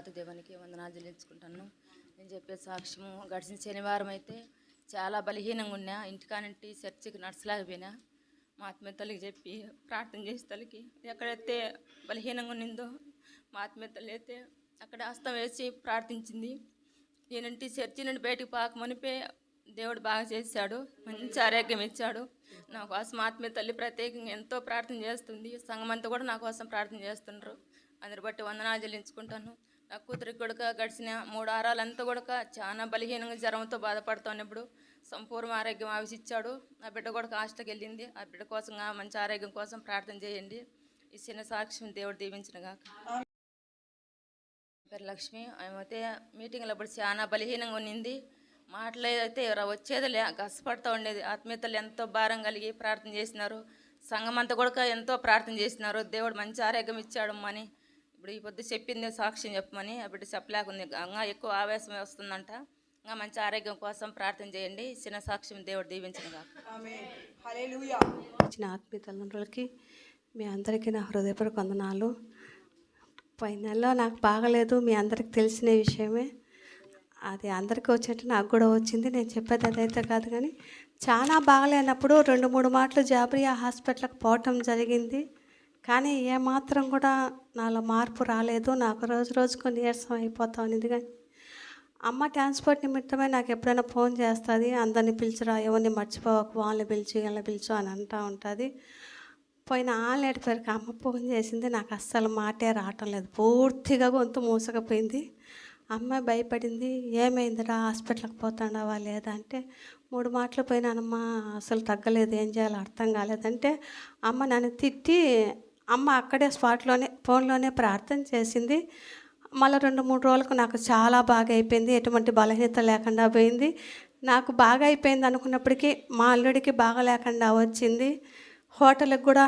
దేవాతి దేవునికి వందనాలు చెల్లించుకుంటాను నేను చెప్పే సాక్ష్యము గడిచిన శనివారం అయితే చాలా బలహీనంగా ఉన్నా. ఇంటికానంటి చర్చికి నడచలేకపోయినా మా ఆత్మీయతలకి తల్లికి చెప్పి ప్రార్థన చేసి తల్లికి ఎక్కడైతే బలహీనంగా ఉన్నిందో మా ఆత్మీయతలు తల్లి అయితే అక్కడ హస్తం వేసి ప్రార్థించింది. నేనంటి చర్చి నుండి బయటకు పాకమనిపే దేవుడు బాగా చేశాడు. మంచి ఆరోగ్యం ఇచ్చాడు. నా కోసం ఆత్మీయ తల్లి ప్రత్యేకంగా ఎంతో ప్రార్థన చేస్తుంది. సంఘమంతా కూడా నా కోసం ప్రార్థన చేస్తుండ్రు. అందరి బట్టి వందనాలు చెల్లించుకుంటాను. నా కూతురికి కూడా గడిచిన మూడు వారాలంతా కూడా చాలా బలహీనంగా జ్వరంతో బాధపడుతున్నప్పుడు సంపూర్ణ ఆరోగ్యం ఆవిసిచ్చాడు ఆ బిడ్డ కూడా హాస్టల్కి వెళ్ళింది. ఆ బిడ్డ కోసం మంచి ఆరోగ్యం కోసం ప్రార్థన చేయండి. ఈ చిన్న సాక్ష్యం దేవుడు దీవించినగా పేరు లక్ష్మి. అయితే మీటింగ్లో అప్పుడు చాలా బలహీనంగా ఉన్నింది. మాటలైతే ఎవరో వచ్చేది లే కష్టపడుతూ ఉండేది. ఆత్మీయతలు ఎంతో భారం కలిగి ప్రార్థన చేసినారు. సంఘం అంతా కూడా ఎంతో ప్రార్థన చేసినారు. దేవుడు మంచి ఆరోగ్యం ఇచ్చాడు ఇప్పుడు ఈ పొద్దు చెప్పింది సాక్ష్యం చెప్పమని బిడ్డ చెప్పలేకుంది. ఇంకా ఎక్కువ ఆవేశం వస్తుందంట. ఇంకా మంచి ఆరోగ్యం కోసం ప్రార్థన చేయండి. చిన్న సాక్ష్యం దేవుడు దీవించిన ఇచ్చిన ఆత్మీయ తల్లిదండ్రులకి మీ అందరికీ నా హృదయపూర్వక వందనాలు. పోయిన నెలలో నాకు బాగలేదు మీ అందరికి తెలిసిన విషయమే. అది అందరికీ వచ్చేట్టు నాకు కూడా వచ్చింది. నేను చెప్పేది అదైతే కాదు కానీ చాలా బాగలేనప్పుడు రెండు మూడు మాటలు జాబ్రియా హాస్పిటల్కి పోవటం జరిగింది. కానీ ఏమాత్రం కూడా నాలో మార్పు రాలేదు. నాకు రోజు రోజుకు నీరసం అయిపోతా ఉంది. కానీ అమ్మ ట్రాన్స్పోర్ట్ నిమిత్తమే నాకు ఎప్పుడైనా ఫోన్ చేస్తుంది. అందరిని పిలిచిరా ఎవరిని మర్చిపోవకు వాళ్ళని పిలిచి వీళ్ళని పిలిచు అని అంటూ ఉంటుంది. పోయిన ఆలేటి పేరుకి అమ్మ ఫోన్ చేసింది. నాకు అస్సలు మాటే రావటం లేదు. పూర్తిగా గొంతు మూసకపోయింది. అమ్మాయి భయపడింది. ఏమైందిరా హాస్పిటల్కి పోతాడావా లేదా అంటే మూడు మాటలు పోయినానమ్మా అసలు తగ్గలేదు. ఏం చేయాలో అర్థం కాలేదంటే అమ్మ నన్ను తిట్టి అమ్మ అక్కడే స్పాట్లోనే ఫోన్లోనే ప్రార్థన చేసింది. మళ్ళీ రెండు మూడు రోజులకు నాకు చాలా బాగా అయిపోయింది. ఎటువంటి బలహీనత లేకుండా పోయింది. నాకు బాగా అయిపోయింది అనుకున్నప్పటికీ మా అల్లుడికి బాగా లేకుండా వచ్చింది. హోటల్కి కూడా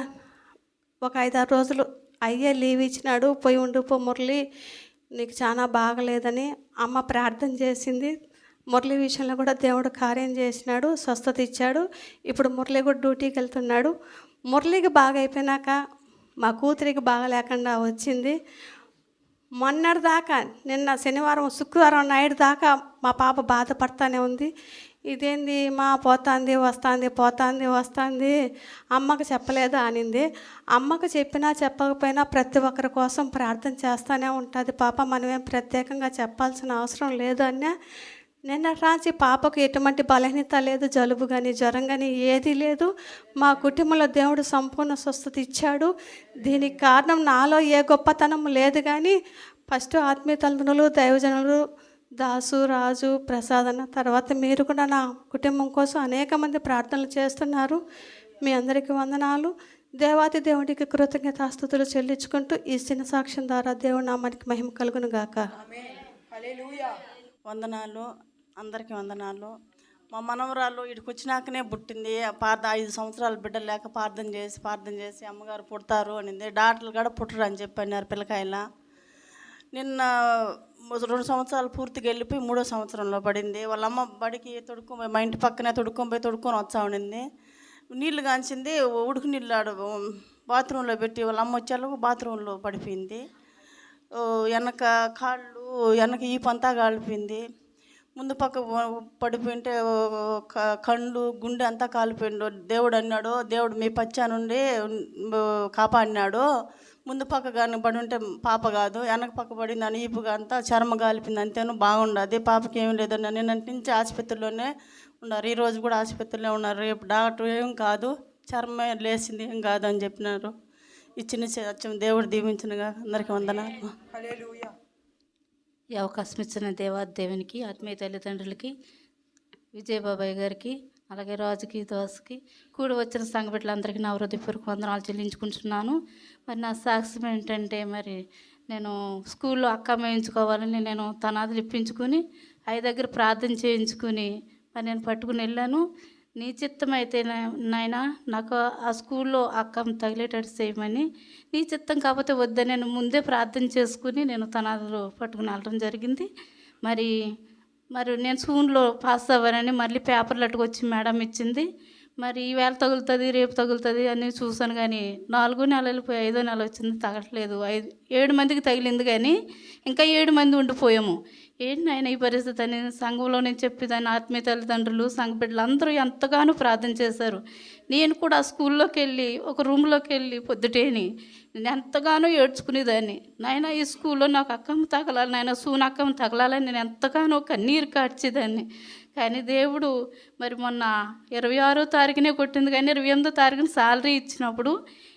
ఒక ఐదారు రోజులు అయ్యే లీవ్ ఇచ్చినాడు. పోయి ఉండిపో మురళి నీకు చాలా బాగలేదని అమ్మ ప్రార్థన చేసింది. మురళి విషయంలో కూడా దేవుడు కార్యం చేసినాడు స్వస్థత ఇచ్చాడు. ఇప్పుడు మురళి కూడా డ్యూటీకి వెళ్తున్నాడు. మురళికి బాగా అయిపోయినాక మా కూతురికి బాగా లేకుండా వచ్చింది. మొన్నటి దాకా నిన్న శనివారం శుక్రవారం నైట్ దాకా మా పాప బాధపడతానే ఉంది. ఇదేంది మా పోతాంది వస్తాంది పోతాంది వస్తాంది? అమ్మకు చెప్పలేదు అనింది. అమ్మకు చెప్పినా చెప్పకపోయినా ప్రతి ఒక్కరి కోసం ప్రార్థన చేస్తూనే ఉంటుంది పాప. మనమేం ప్రత్యేకంగా చెప్పాల్సిన అవసరం లేదు అన్నా. నిన్న రాసి పాపకు ఎటువంటి బలహీనత లేదు జలుబు కానీ జ్వరం కానీ ఏది లేదు. మా కుటుంబంలో దేవుడు సంపూర్ణ స్వస్థత ఇచ్చాడు. దీనికి కారణం నాలో ఏ గొప్పతనం లేదు కానీ ఫస్ట్ ఆత్మీయ తల్లిదండ్రులు దైవజనులు దాసు రాజు ప్రసాద్ అన్న తర్వాత మీరు కూడా నా కుటుంబం కోసం అనేక మంది ప్రార్థనలు చేస్తున్నారు. మీ అందరికీ వందనాలు. దేవాతి దేవుడికి కృతజ్ఞతాస్థుతులు చెల్లించుకుంటూ ఈ చిన్న సాక్ష్యం ద్వారా దేవుడు నామానికి మహిమ కలుగును గాక. వందనాలు. అందరికీ వందనాలు. మా మనవరాలు ఇక్కడికి వచ్చినాకనే పుట్టింది. పార్థ ఐదు సంవత్సరాలు బిడ్డ లేక ప్రార్థన చేసి ప్రార్థన చేసి అమ్మగారు పుడతారు అనింది. డాక్టర్లు కూడా పుట్టరు అని చెప్పన్నారు పిల్లకాయల. నిన్న రెండు సంవత్సరాలు పూర్తిగా వెళ్ళిపోయి మూడో సంవత్సరంలో పడింది. వాళ్ళ అమ్మ బడికి తొడుక్కొని మా ఇంటి పక్కనే తొడుక్కొని పోయి తొడుక్కొని వచ్చా ఉండింది నీళ్ళు కాంచింది ఉడుకు నీళ్ళు ఆడ బాత్రూంలో పెట్టి వాళ్ళ అమ్మ వచ్చేలోపు బాత్రూంలో పడిపోయింది. వెనక కాళ్ళు వెనక ఈ పంతా కాలిపోయింది. ముందు పక్క పడిపోయింటే కళ్ళు గుండె అంతా కాలిపోయిండు. దేవుడు అన్నాడు దేవుడు మీ పచ్చా నుండి కాపాడినాడు. ముందు పక్క కానీ పడి ఉంటే పాప కాదు. వెనక పక్క పడింది అని ఈపుగా అంతా చర్మ కాలిపింది అంతేను బాగుండదు. పాపకి ఏం లేదు. నిన్నటి నుంచి ఆసుపత్రిలోనే ఉన్నారు. ఈరోజు కూడా ఆసుపత్రిలో ఉన్నారు. రేపు డాక్టర్ ఏం కాదు. చర్మ లేచింది. ఏం కాదు అని చెప్పినారు. ఇచ్చిన దేవుడు దీవించినగా. అందరికీ వందనాలు. ఈ అవకాశం ఇచ్చిన దేవాదేవునికి ఆత్మీయ తల్లిదండ్రులకి విజయబాబాయ్ గారికి అలాగే రాజుకి దోసకి కూడి వచ్చిన సంఘ బిడ్డలందరికీ నా హృదయపూర్వక వందనాలు చెల్లించుకుంటున్నాను. మరి నా సాక్ష్యం ఏంటంటే మరి నేను స్కూల్లో అక్క వేయించుకోవాలని నేను తనాదులు ఇప్పించుకుని అయ్య దగ్గర ప్రార్థన చేయించుకుని మరి నేను పట్టుకుని వెళ్ళాను. నీ చిత్తం అయితే నాయన నాకు ఆ స్కూల్లో అక్కం తగిలేటట్టు చేయమని. నీ చిత్తం కాకపోతే వద్దని నేను ముందే ప్రార్థన చేసుకుని నేను తనాదులు పట్టుకుని వెళ్ళడం జరిగింది. మరి మరి నేను స్కూల్లో పాస్ అవ్వానని మళ్ళీ పేపర్లు అట్టుకొచ్చి మేడం ఇచ్చింది. మరి ఈవేళ తగులుతుంది రేపు తగులుతుంది అని చూసాను కానీ నాలుగో నెలలు పోయి ఐదో నెల వచ్చింది తగలట్లేదు ఐదు ఏడు మందికి తగిలింది కానీ ఇంకా ఏడు మంది ఉండిపోయాము. ఏంటి నాయన ఈ పరిస్థితి అని? సంఘంలో నేను చెప్పేదాన్ని ఆత్మీయ తల్లిదండ్రులు సంఘ బిడ్డలు అందరూ ఎంతగానో ప్రార్థన చేశారు. నేను కూడా ఆ స్కూల్లోకి వెళ్ళి ఒక రూమ్లోకి వెళ్ళి పొద్దుటేని నేను ఎంతగానో ఏడ్చుకునేదాన్ని. నాయన ఈ స్కూల్లో నాకు అక్కమ్మ తగలాలి నాయన సూన అక్కమ్మ తగలాలని నేను ఎంతగానో కన్నీరు కార్చేదాన్ని. కానీ దేవుడు మరి మొన్న ఇరవై ఆరో తారీఖునే కొట్టింది కానీ ఇరవై ఎనిమిదో తారీఖున శాలరీ ఇచ్చినప్పుడు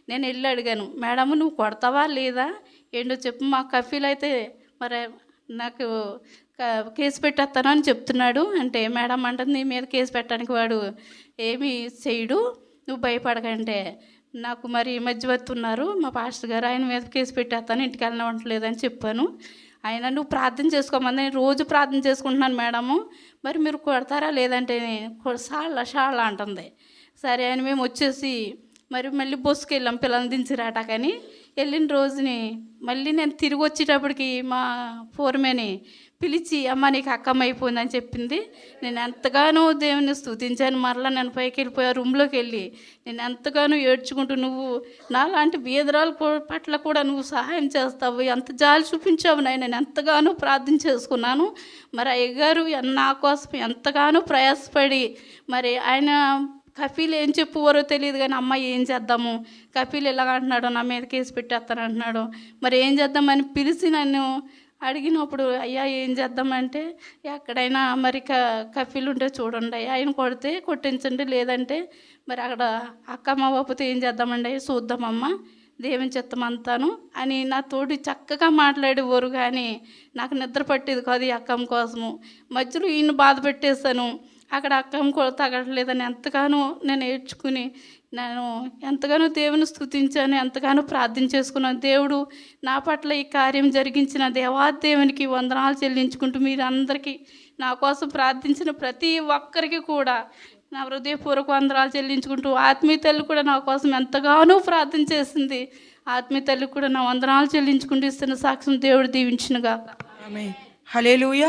నేను వెళ్ళి అడిగాను మేడం నువ్వు కొడతావా లేదా? ఏంటో చెప్పు మా కఫీల్ అయితే మరి నాకు కేసు పెట్టేస్తాను అని చెప్తున్నాడు. అంటే మేడం అంటుంది నీ మీద కేసు పెట్టడానికి వాడు ఏమీ చేయడు నువ్వు భయపడకంటే నాకు మరి మధ్యవర్తి ఉన్నారు మా పాస్టర్ గారు ఆయన మీద కేసు పెట్టేస్తాను. ఇంటికి వెళ్ళనివ్వట్లేదు అని చెప్పాను. ఆయన నువ్వు ప్రార్థన చేసుకోమని నేను రోజు ప్రార్థన చేసుకుంటున్నాను మేడము. మరి మీరు కొడతారా లేదంటే షాళ్ళ షాళ్ళ అంటుంది. సరే అని మేము వచ్చేసి మరి మళ్ళీ బస్సుకి వెళ్ళాం పిల్లల్ని దించిరాట కానీ. వెళ్ళిన రోజుని మళ్ళీ నేను తిరిగి వచ్చేటప్పటికి మా ఫోర్మేని పిలిచి అమ్మ నీకు అక్కమ్మ అయిపోయిందని చెప్పింది. నేను ఎంతగానో దేవుని స్థుతించాను మరలా నేను పైకి వెళ్ళిపోయా రూమ్లోకి వెళ్ళి నేను ఎంతగానో ఏడ్చుకుంటూ నువ్వు నాలాంటి బీదరాల పట్ల కూడా నువ్వు సహాయం చేస్తావు. ఎంత జాలి చూపించావు నాయన. నేను ఎంతగానో ప్రార్థన చేసుకున్నాను. మరి అయ్యగారు నా కోసం ఎంతగానో ప్రయాసపడి మరి ఆయన కపిల్ ఏం చెప్పువారో తెలియదు కానీ అమ్మ ఏం చేద్దాము? కపిల్ ఇలాగ అంటున్నాడు నా మీద కేసు పెట్టేస్తాను అంటున్నాడు. మరి ఏం చేద్దామని పిలిచి నన్ను అడిగినప్పుడు అయ్యా ఏం చేద్దామంటే ఎక్కడైనా మరి క కపిల్ ఉంటే చూడండి ఆయన కొడితే కొట్టించండి లేదంటే మరి అక్కడ అక్కమ్మ పోతే ఏం చేద్దామండి చూద్దామమ్మా దేవుని చిత్తమంతాను అని నా తోటి చక్కగా మాట్లాడేవారు కానీ నాకు నిద్ర పట్టేది కాదు ఈ అక్కమ్మ కోసము. మధ్యలో ఈయన బాధ పెట్టేశాను. అక్కడ అక్కం కూడా తగలలేదని ఎంతగానో నేను ఏడ్చుకుని నేను ఎంతగానో దేవుని స్తుతించాను ఎంతగానో ప్రార్థన చేసుకున్నాను. దేవుడు నా పట్ల ఈ కార్యం జరిగించిన దేవాదేవునికి వందనాలు చెల్లించుకుంటూ మీరందరికీ నా కోసం ప్రార్థించిన ప్రతి ఒక్కరికి కూడా నా హృదయపూర్వక వందనాలు చెల్లించుకుంటూ ఆత్మీయ తల్లి కూడా నా కోసం ఎంతగానో ప్రార్థన చేసింది. ఆత్మీయ తల్లి కూడా నా వందనాలు చెల్లించుకుంటూ ఇస్తున్న సాక్ష్యం దేవుడు దీవించినగా హలే హలేలుయ